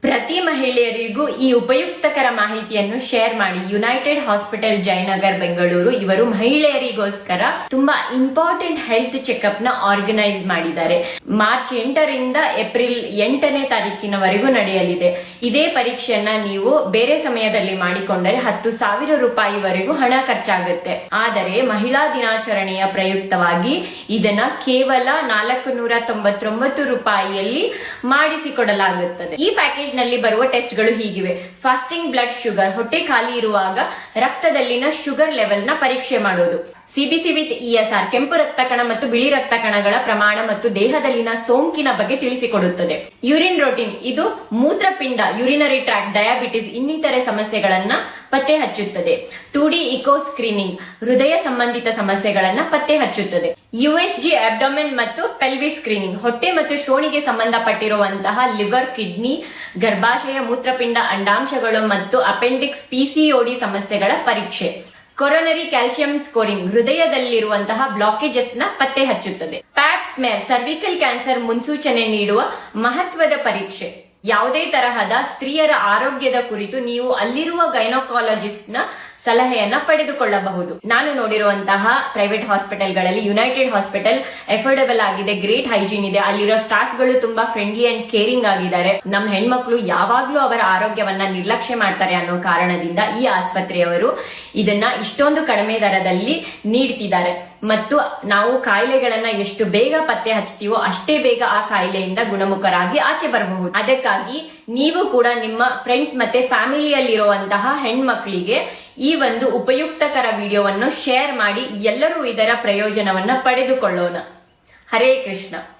прям ಪ್ರತಿ ಮಹಿಳೆಯರಿಗೂ ಈ ಉಪಯುಕ್ತಕರ ಮಾಹಿತಿಯನ್ನು ಶೇರ್ ಮಾಡಿ ಯುನೈಟೆಡ್ ಹಾಸ್ಪಿಟಲ್ ಜಯನಗರ್, ಬೆಂಗಳೂರು, ಇವರು ಮಹಿಳೆಯರಿಗೋಸ್ಕರ ತುಂಬಾ ಇಂಪಾರ್ಟೆಂಟ್ ಹೆಲ್ತ್ ಚೆಕ್ಅಪ್ನ ಆರ್ಗನೈಸ್ ಮಾಡಿದ್ದಾರೆ. ಮಾರ್ಚ್ ಎಂಟರಿಂದ ಏಪ್ರಿಲ್ ಎಂಟನೇ ತಾರೀಕಿನವರೆಗೂ ನಡೆಯಲಿದೆ. ಇದೇ ಪರೀಕ್ಷೆಯನ್ನ ನೀವು ಬೇರೆ ಸಮಯದಲ್ಲಿ ಮಾಡಿಕೊಂಡರೆ ಹತ್ತು ಸಾವಿರ ರೂಪಾಯಿವರೆಗೂ ಹಣ ಖರ್ಚಾಗುತ್ತೆ. ಆದರೆ ಮಹಿಳಾ ದಿನಾಚರಣೆಯ ಪ್ರಯುಕ್ತವಾಗಿ ಇದನ್ನ ಕೇವಲ ನಾಲ್ಕು ನೂರ ತೊಂಬತ್ತೊಂಬತ್ತು ರೂಪಾಯಿಯಲ್ಲಿ ಮಾಡಿಸಿಕೊಡಲಾಗುತ್ತದೆ. ಈ ಪ್ಯಾಕೇಜ್ನಲ್ಲಿ ಬರುವ ಟೆಸ್ಟ್ಗಳು ಹೀಗಿವೆ. ಫಾಸ್ಟಿಂಗ್ ಬ್ಲಡ್ ಶುಗರ್ ಹೊಟ್ಟೆ ಖಾಲಿ ಇರುವಾಗ ರಕ್ತದಲ್ಲಿನ ಶುಗರ್ ಲೆವೆಲ್ನ ಪರೀಕ್ಷೆ ಮಾಡೋದು. ಸಿಬಿಸಿ ವಿತ್ ಇಎಸ್ಆರ್ ಕೆಂಪು ರಕ್ತ ಕಣ ಮತ್ತು ಬಿಳಿ ರಕ್ತ ಕಣಗಳ ಪ್ರಮಾಣ ಮತ್ತು ದೇಹದಲ್ಲಿನ ಸೋಂಕಿನ ಬಗ್ಗೆ ತಿಳಿಸಿಕೊಡುತ್ತದೆ. ಯೂರಿನ್ ರೋಟಿನ್ ಇದು ಮೂತ್ರಪಿಂಡ, ಯೂರಿನರಿ ಟ್ರ್ಯಾಕ್ ಡಯಾಬಿಟಿಸ್ ಇನ್ನಿತರೆ ಸಮಸ್ಯೆಗಳನ್ನ ಪತ್ತೆ ಹಚ್ಚುತ್ತದೆ. ಟು ಡಿ ಇಕೋ ಸ್ಕ್ರೀನಿಂಗ್, ಹೃದಯ ಸಂಬಂಧಿತ ಸಮಸ್ಯೆಗಳನ್ನ ಪತ್ತೆ ಹಚ್ಚುತ್ತದೆ. ಯುಎಸ್ಜಿ ಅಬ್ಡೊಮೆನ್ ಮತ್ತು ಪೆಲ್ವಿ ಸ್ಕ್ರೀನಿಂಗ್, ಹೊಟ್ಟೆ ಮತ್ತು ಶ್ರೋಣಿಗೆ ಸಂಬಂಧಪಟ್ಟಿರುವಂತಹ ಲಿವರ್, ಕಿಡ್ನಿ, ಗರ್ಭಾಶಯ, ಮೂತ್ರಪಿಂಡ ಅಂಡಾಂಶಗಳು ಮತ್ತು ಅಪೆಂಡಿಕ್ಸ್ ಪಿಸಿಒಡಿ ಸಮಸ್ಯೆಗಳ ಪರೀಕ್ಷೆ. ಕೊರೊನರಿ ಕ್ಯಾಲ್ಸಿಯಂ ಸ್ಕೋರಿಂಗ್, ಹೃದಯದಲ್ಲಿರುವಂತಹ ಬ್ಲಾಕೇಜಸ್ನ ಪತ್ತೆ ಹಚ್ಚುತ್ತದೆ. ಪ್ಯಾಪ್ ಸ್ಮೇರ್, ಸರ್ವಿಕಲ್ ಕ್ಯಾನ್ಸರ್ ಮುನ್ಸೂಚನೆ ನೀಡುವ ಮಹತ್ವದ ಪರೀಕ್ಷೆ. ಯಾವುದೇ ತರಹದ ಸ್ತ್ರೀಯರ ಆರೋಗ್ಯದ ಕುರಿತು ನೀವು ಅಲ್ಲಿರುವ ಗೈನೋಕಾಲಜಿಸ್ಟ್ನ ಸಲಹೆಯನ್ನ ಪಡೆದುಕೊಳ್ಳಬಹುದು. ನಾನು ನೋಡಿರುವಂತಹ ಪ್ರೈವೇಟ್ ಹಾಸ್ಪಿಟಲ್ಗಳಲ್ಲಿ ಯುನೈಟೆಡ್ ಹಾಸ್ಪಿಟಲ್ ಎಫೋರ್ಡೆಬಲ್ ಆಗಿದೆ ಗ್ರೇಟ್ ಹೈಜೀನ್ ಇದೆ, ಅಲ್ಲಿರೋ ಸ್ಟಾಫ್ಗಳು ತುಂಬಾ ಫ್ರೆಂಡ್ಲಿ ಅಂಡ್ ಕೇರಿಂಗ್ ಆಗಿದ್ದಾರೆ. ನಮ್ಮ ಹೆಣ್ಮಕ್ಳು ಯಾವಾಗ್ಲೂ ಅವರ ಆರೋಗ್ಯವನ್ನ ನಿರ್ಲಕ್ಷ್ಯ ಮಾಡ್ತಾರೆ ಅನ್ನೋ ಕಾರಣದಿಂದ ಈ ಆಸ್ಪತ್ರೆಯವರು ಇದನ್ನ ಇಷ್ಟೊಂದು ಕಡಿಮೆ ದರದಲ್ಲಿ ನೀಡ್ತಿದ್ದಾರೆ. ಮತ್ತು ನಾವು ಕಾಯಿಲೆಗಳನ್ನ ಎಷ್ಟು ಬೇಗ ಪತ್ತೆ ಹಚ್ತೀವೋ ಅಷ್ಟೇ ಬೇಗ ಆ ಕಾಯಿಲೆಯಿಂದ ಗುಣಮುಖರಾಗಿ ಆಚೆ ಬರಬಹುದು. ಅದಕ್ಕಾಗಿ ನೀವು ಕೂಡ ನಿಮ್ಮ ಫ್ರೆಂಡ್ಸ್ ಮತ್ತೆ ಫ್ಯಾಮಿಲಿಯಲ್ಲಿರುವಂತಹ ಹೆಣ್ಮಕ್ಳಿಗೆ ಈ ಒಂದು ಉಪಯುಕ್ತಕರ ವಿಡಿಯೋವನ್ನು ಶೇರ್ ಮಾಡಿ ಎಲ್ಲರೂ ಇದರ ಪ್ರಯೋಜನವನ್ನ ಪಡೆದುಕೊಳ್ಳೋಣ. ಹರೇ ಕೃಷ್ಣ.